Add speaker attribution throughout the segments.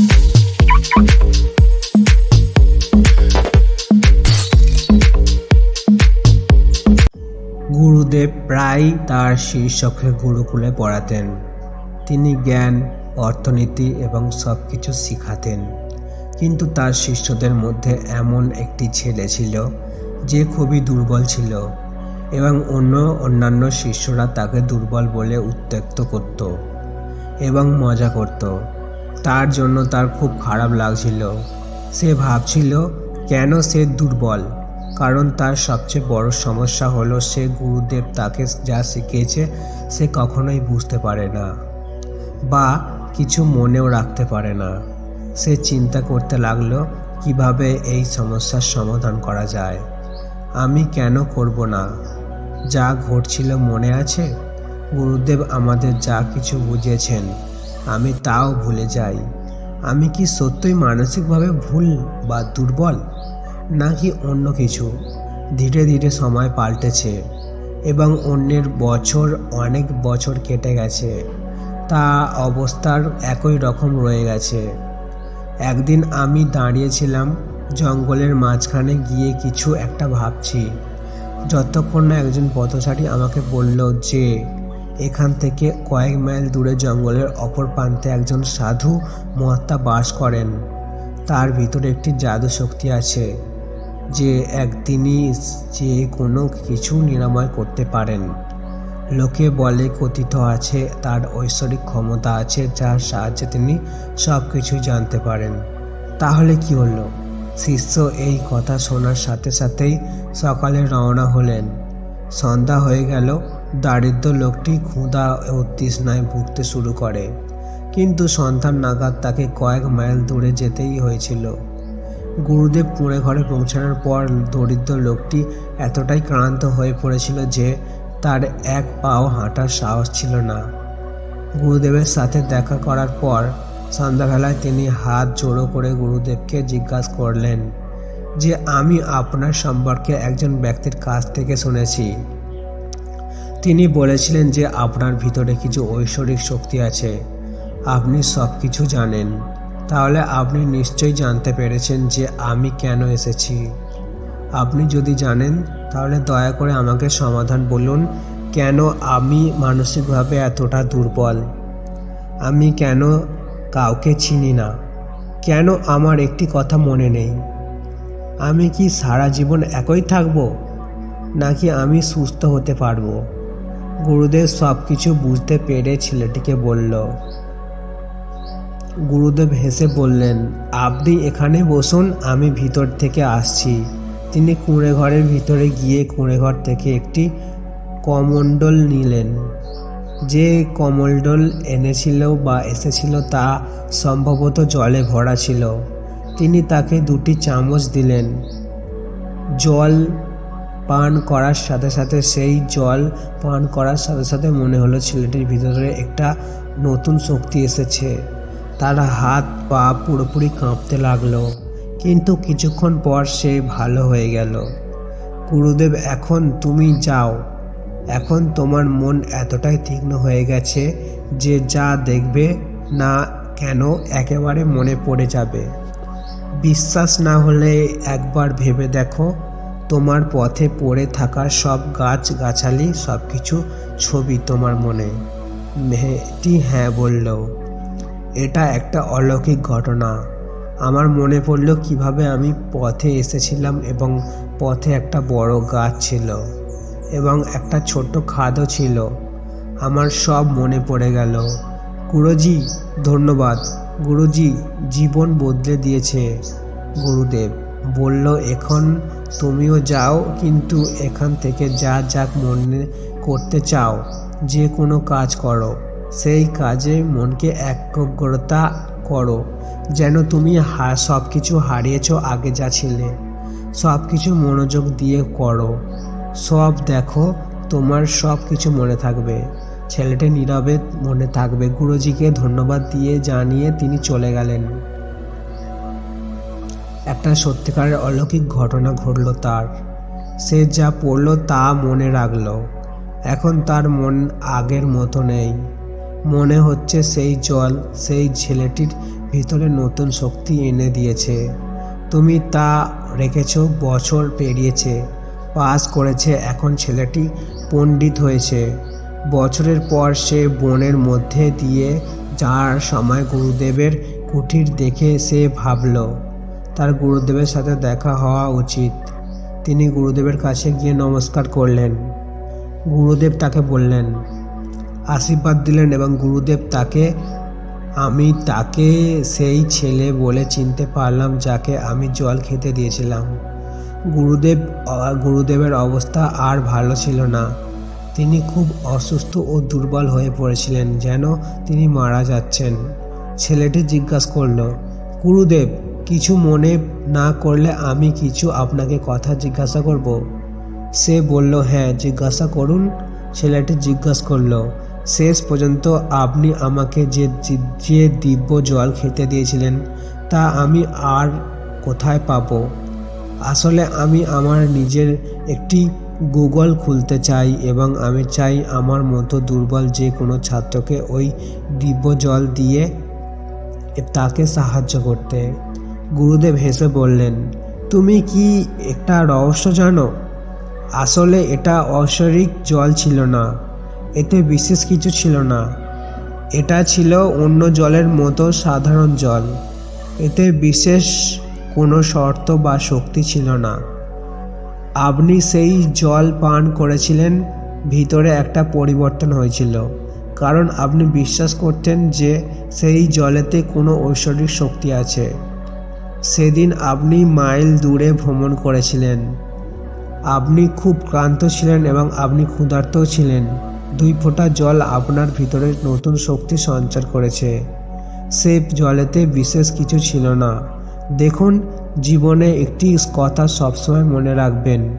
Speaker 1: গুরুদেব প্রায়ই তার শিষ্যকে গুরুকুলে পড়াতেন। তিনি জ্ঞান, অর্থনীতি এবং সব কিছু শিখাতেন। কিন্তু তার শিষ্যদের মধ্যে এমন একটি ছেলে ছিল যে খুবই দুর্বল ছিল এবং অন্য অন্যান্য শিষ্যরা তাকে দুর্বল বলে উত্ত্যক্ত করত এবং মজা করত। তার জন্য তার খুব খারাপ লাগছিল। সে ভাবছিল, কেন সে দুর্বল? কারণ তার সবচেয়ে বড় সমস্যা হলো সে গুরুদেব তাকে যা শিখিয়েছে, সে কখনোই বুঝতে পারে না বা কিছু মনেও রাখতে পারে না। সে চিন্তা করতে লাগল, কীভাবে এই সমস্যার সমাধান করা যায়? আমি কেন করব না? যা ঘটছিল মনে আছে? গুরুদেব আমাদের যা কিছু বুঝিয়েছেন আমি তাও ভুলে যাই। আমি কি সত্যই মানসিকভাবে ভুল বা দুর্বল? নাকি অন্য কিছু? ধীরে ধীরে সময় পাল্টেছে এবং অন্যের বছর অনেক বছর কেটে গেছে। তা অবস্থার একই রকম রয়ে গেছে। একদিন আমি দাঁড়িয়েছিলাম জঙ্গলের মাঝখানে গিয়ে কিছু একটা ভাবছি। যতক্ষণ না একজন পথচারী আমাকে বলল যে এখান থেকে কয়েক মাইল দূরে জঙ্গলের অপর প্রান্তে একজন সাধু মহাত্মা বাস করেন। তার ভিতরে একটি জাদু শক্তি আছে, যে একদিনই যে কোনো কিছু নিরাময় করতে পারেন। লোকে বলে কথিত আছে, তার ঐশ্বরিক ক্ষমতা আছে, যার সাহায্যে তিনি সব কিছুই জানতে পারেন। তাহলে কি হলো? শিষ্য এই কথা শোনার সাথে সাথেই সকালে রওনা হলেন। সন্ধ্যা হয়ে গেল দারিদ্র লোকটি ক্ষুধা ও তৃষ্ণায় ভুগতে শুরু করে। কিন্তু সন্তান নাগাদ তাকে কয়েক মাইল দূরে যেতেই হয়েছিল। গুরুদেব কুঁড়ে ঘরে পৌঁছানোর পর দরিদ্র লোকটি এতটাই ক্লান্ত হয়ে পড়েছিল যে তার এক পাও হাঁটার সাহস ছিল না। গুরুদেবের সাথে দেখা করার পর সন্ধ্যাবেলায় তিনি হাত জোড়ো করে গুরুদেবকে জিজ্ঞাসা করলেন, যে আমি আপনার সম্পর্কে একজন ব্যক্তির কাছ থেকে শুনেছি। তিনি বলেছিলেন যে আপনার ভিতরে কিছু ঐশ্বরিক শক্তি আছে। আপনি সব কিছু জানেন। তাহলে আপনি নিশ্চয়ই জানতে পেরেছেন যে আমি কেন এসেছি। আপনি যদি জানেন, তাহলে দয়া করে আমাকে সমাধান বলুন, কেন আমি মানসিকভাবে এতটা দুর্বল? আমি কেন কাউকে চিনি না? কেন আমার একটি কথা মনে নেই? আমি কি সারা জীবন একই থাকব? নাকি আমি সুস্থ হতে পারব? গুরুদেব সব কিছু বুঝতে পেরে ছেলেটিকে বলল, গুরুদেব হেসে বললেন, আপনি এখানে বসুন, আমি ভিতর থেকে আসছি। তিনি কুঁড়ে ঘরের ভিতরে গিয়ে কুঁড়ে ঘর থেকে একটি কমণ্ডল নিলেন। যে কমণ্ডল এনেছিল বা এসেছিল তা সম্ভবত জলে ভরা ছিল। তিনি তাকে দুটি চামচ দিলেন। জল পান করার সাথে সাথে সেই জল পান করার সাথে সাথে মনে হলো ছেলেটির ভিতরে একটা নতুন শক্তি এসেছে। তার হাত পা পুরোপুরি কাঁপতে লাগল। কিন্তু কিছুক্ষণ পর সে ভালো হয়ে গেল। গুরুদেব, এখন তুমি যাও। এখন তোমার মন এতটাই তীক্ষ্ণ হয়ে গেছে যে যা দেখবে না কেন একেবারে মনে পড়ে যাবে। বিশ্বাস না হলে একবার ভেবে দেখো তোমার পথে পড়ে থাকা সব গাছ গাছালি সব কিছু ছবি তোমার মনে। মেয়েটি হ্যাঁ বলল, এটা একটা অলৌকিক ঘটনা। আমার মনে পড়ল কীভাবে আমি পথে এসেছিলাম এবং পথে একটা বড় গাছ ছিল এবং একটা ছোট্ট খাদও ছিল। আমার সব মনে পড়ে গেল। গুরুজি, ধন্যবাদ। গুরুজি, জীবন বদলে দিয়েছে। গুরুদেব বলল, এখন তুমিও যাও, কিন্তু এখান থেকে যা যাক মনে করতে চাও, যে কোনো কাজ করো। সেই কাজে মনকে একাগ্রতা করো, যেন তুমি সব কিছু হারিয়েছ, আগে যা ছিলে। সব কিছু মনোযোগ দিয়ে করো। সব দেখো, তোমার সব কিছু মনে থাকবে। ছেলেটি নীরবে মনে থাকবে। গুরুজিকে ধন্যবাদ দিয়ে জানিয়ে তিনি চলে গেলেন। একটা সত্যিকারের অলৌকিক ঘটনা ঘটল তার। সে যা পড়ল তা মনে রাখল। এখন তার মন আগের মতো নেই। মনে হচ্ছে সেই জল, সেই ছেলেটির ভিতরে নতুন শক্তি এনে দিয়েছে। তুমি তা রেখেছ, বছর পেরিয়েছে, পাস করেছে, এখন ছেলেটি পণ্ডিত হয়েছে। বছরের পর সে বনের মধ্যে দিয়ে যাওয়ার সময় গুরুদেবের কুঠির দেখে সে ভাবল তার গুরুদেবের সাথে দেখা হওয়া উচিত। তিনি গুরুদেবের কাছে গিয়ে নমস্কার করলেন। গুরুদেব তাকে বললেন, আশীর্বাদ দিলেন এবং গুরুদেব তাকে, আমি তাকে সেই ছেলে বলে চিনতে পারলাম যাকে আমি জল খেতে দিয়েছিলাম। গুরুদেব, গুরুদেবের অবস্থা আর ভালো ছিল না। তিনি খুব অসুস্থ ও দুর্বল হয়ে পড়েছিলেন যেন তিনি মারা যাচ্ছেন। ছেলেটি জিজ্ঞাসা করল, গুরুদেব কিছু মনে না করলে আমি কিছু আপনাকে কথা জিজ্ঞাসা করব। সে বলল হ্যাঁ জিজ্ঞাসা করুন। ছেলেটি জিজ্ঞাসা করল, শেষ পর্যন্ত আপনি আমাকে যে যে দিব্য জল খেতে দিয়েছিলেন, তা আমি আর কোথায় পাবো? আসলে আমি আমার নিজের একটি গুগল খুলতে চাই এবং আমি চাই আমার মতো দুর্বল যে কোনো ছাত্রকে ওই দিব্য জল দিয়ে তাকে সাহায্য করতে। গুরুদেব হেসে বললেন, তুমি কি একটা রহস্য জানো? আসলে এটা ঐশ্বরিক জল ছিল না, এতে বিশেষ কিছু ছিল না। এটা ছিল অন্য জলের মতো সাধারণ জল, এতে বিশেষ কোনো শর্ত বা শক্তি ছিল না। আপনি সেই জল পান করেছিলেন, ভিতরে একটা পরিবর্তন হয়েছিল, কারণ আপনি বিশ্বাস করতেন যে সেই জলেতে কোনো ঐশ্বরিক শক্তি আছে। সেদিন আপনি মাইল দূরে ভ্রমণ করেছিলেন। আপনি খুব ক্লান্ত ছিলেন এবং আপনি ক্ষুধার্তও ছিলেন। দুই ফোঁটা জল আপনার ভিতরে নতুন শক্তি সঞ্চার করেছে। সে জলেতে বিশেষ কিছু ছিল না। দেখুন, জীবনে একটি কথা সবসময় মনে রাখবেন।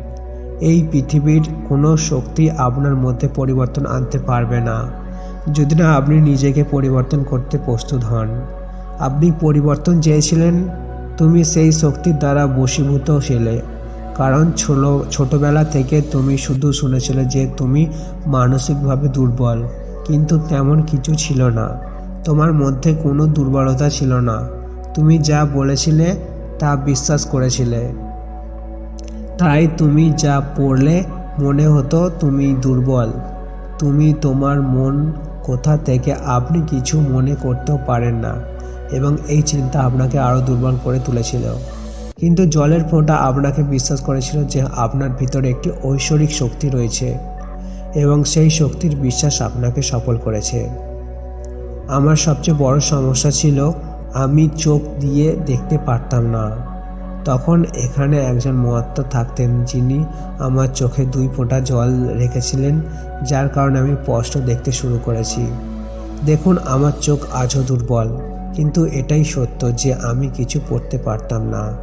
Speaker 1: এই পৃথিবীর কোনো শক্তি আপনার মধ্যে পরিবর্তন আনতে পারবে না। যদি না আপনি নিজেকে পরিবর্তন করতে প্রস্তুত হন। আপনি পরিবর্তন চেয়েছিলেন? তুমি সেই শক্তির দ্বারা বশীভূত ছিলে। কারণ ছোলো, ছোটোবেলা থেকে তুমি শুধু শুনেছিলে যে তুমি মানসিকভাবে দুর্বল, কিন্তু তেমন কিছু ছিল না। তোমার মধ্যে কোনো দুর্বলতা ছিল না। তুমি যা বলেছিলে, তা বিশ্বাস করেছিলে। তাই তুমি যা পড়লে, মনে হতো তুমি দুর্বল। তুমি তোমার মন কোথা থেকে আপনি কিছু মনে করতেও পারেন না। এবং এই চিন্তা আপনাকে আরও দুর্বল করে তুলেছিল। কিন্তু জলের ফোঁটা আপনাকে বিশ্বাস করেছিল যে আপনার ভিতরে একটি ঐশ্বরিক শক্তি রয়েছে এবং সেই শক্তির বিশ্বাস আপনাকে সফল করেছে। আমার সবচেয়ে বড় সমস্যা ছিল, আমি চোখ দিয়ে দেখতে পারতাম না। তখন এখানে একজন মহাত্মা থাকতেন যিনি আমার চোখে দুই ফোঁটা জল রেখেছিলেন, যার কারণে আমি স্পষ্ট দেখতে শুরু করেছি। দেখুন, আমার চোখ আজও দুর্বল। কিন্তু এটাই সত্য যে আমি কিছু পড়তে পারতাম না।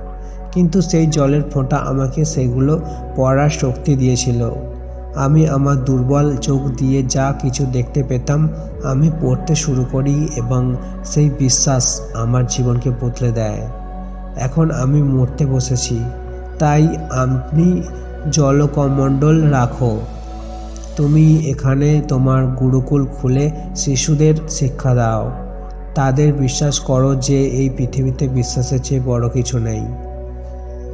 Speaker 1: কিন্তু সেই জলের ফোঁটা আমাকে সেগুলো পড়ার শক্তি দিয়েছিল। আমি আমার দুর্বল চোখ দিয়ে যা কিছু দেখতে পেতাম, আমি পড়তে শুরু করি এবং সেই বিশ্বাস আমার জীবনকে বদলে দেয়। এখন আমি মরতে বসেছি, তাই আপনি জলকমণ্ডল রাখো। তুমি এখানে তোমার গুরুকুল খুলে শিশুদের শিক্ষা দাও। তাদের বিশ্বাস করো যে এই পৃথিবীতে বিশ্বাসের চেয়ে বড় কিছু নেই।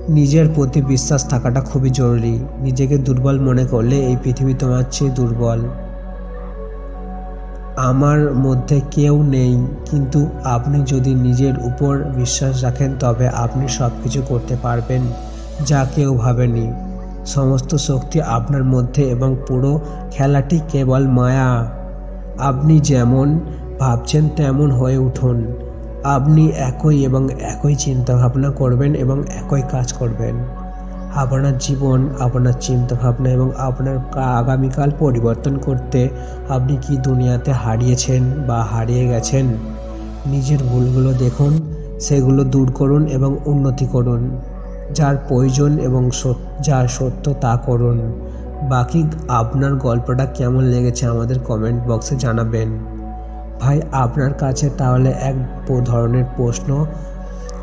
Speaker 1: নিজের প্রতি বিশ্বাস থাকাটা খুবই জরুরি। নিজেকে দুর্বল মনে করলে এই পৃথিবী তোমার চেয়ে দুর্বল। আমার মধ্যে কেউ নেই, কিন্তু আপনি যদি নিজের উপর বিশ্বাস রাখেন, তবে আপনি সব কিছু করতে পারবেন যা কেউ ভাবেনি। সমস্ত শক্তি আপনার মধ্যে এবং পুরো খেলাটি কেবল মায়া। আপনি যেমন ভাবছেন তেমন হয়ে উঠুন। আপনি একই এবং একই চিন্তাভাবনা করবেন এবং একই কাজ করবেন। আপনার জীবন, আপনার চিন্তাভাবনা এবং আপনার আগামীকাল পরিবর্তন করতে আপনি কি দুনিয়াতে হারিয়েছেন বা হারিয়ে গেছেন? নিজের ভুলগুলো দেখুন, সেগুলো দূর করুন এবং উন্নতি করুন। যার প্রয়োজন এবং যার সত্য তা করুন। বাকি আপনার গল্পটা কেমন লেগেছে আমাদের কমেন্ট বক্সে জানাবেন। ভাই, আপনার কাছে তাহলে এক ধরনের প্রশ্ন।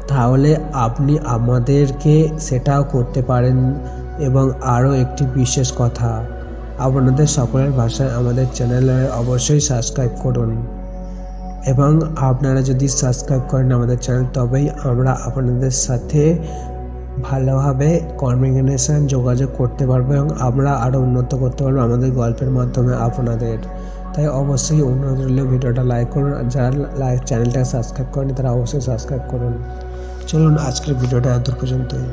Speaker 1: তাহলে আপনি আমাদেরকে সেটাও করতে পারেন এবং আরও একটি বিশেষ কথা। আপনাদের সকলের ভাষায় আমাদের চ্যানেলে অবশ্যই সাবস্ক্রাইব করুন। এবং আপনারা যদি সাবস্ক্রাইব করেন আমাদের চ্যানেল, তবেই আমরা আপনাদের সাথে ভালোভাবে কমিউনিকেশন যোগাযোগ করতে পারব এবং আমরা আরও উন্নত করতে পারব আমাদের গল্পের মাধ্যমে আপনাদের। তাই অবশ্যই অনুরোধ রইল ভিডিওটা লাইক করুন। আর যারা লাইক চ্যানেলটা সাবস্ক্রাইব করেনি তারা অবশ্যই সাবস্ক্রাইব করুন। চলুন আজকের ভিডিওটা এত পর্যন্তই।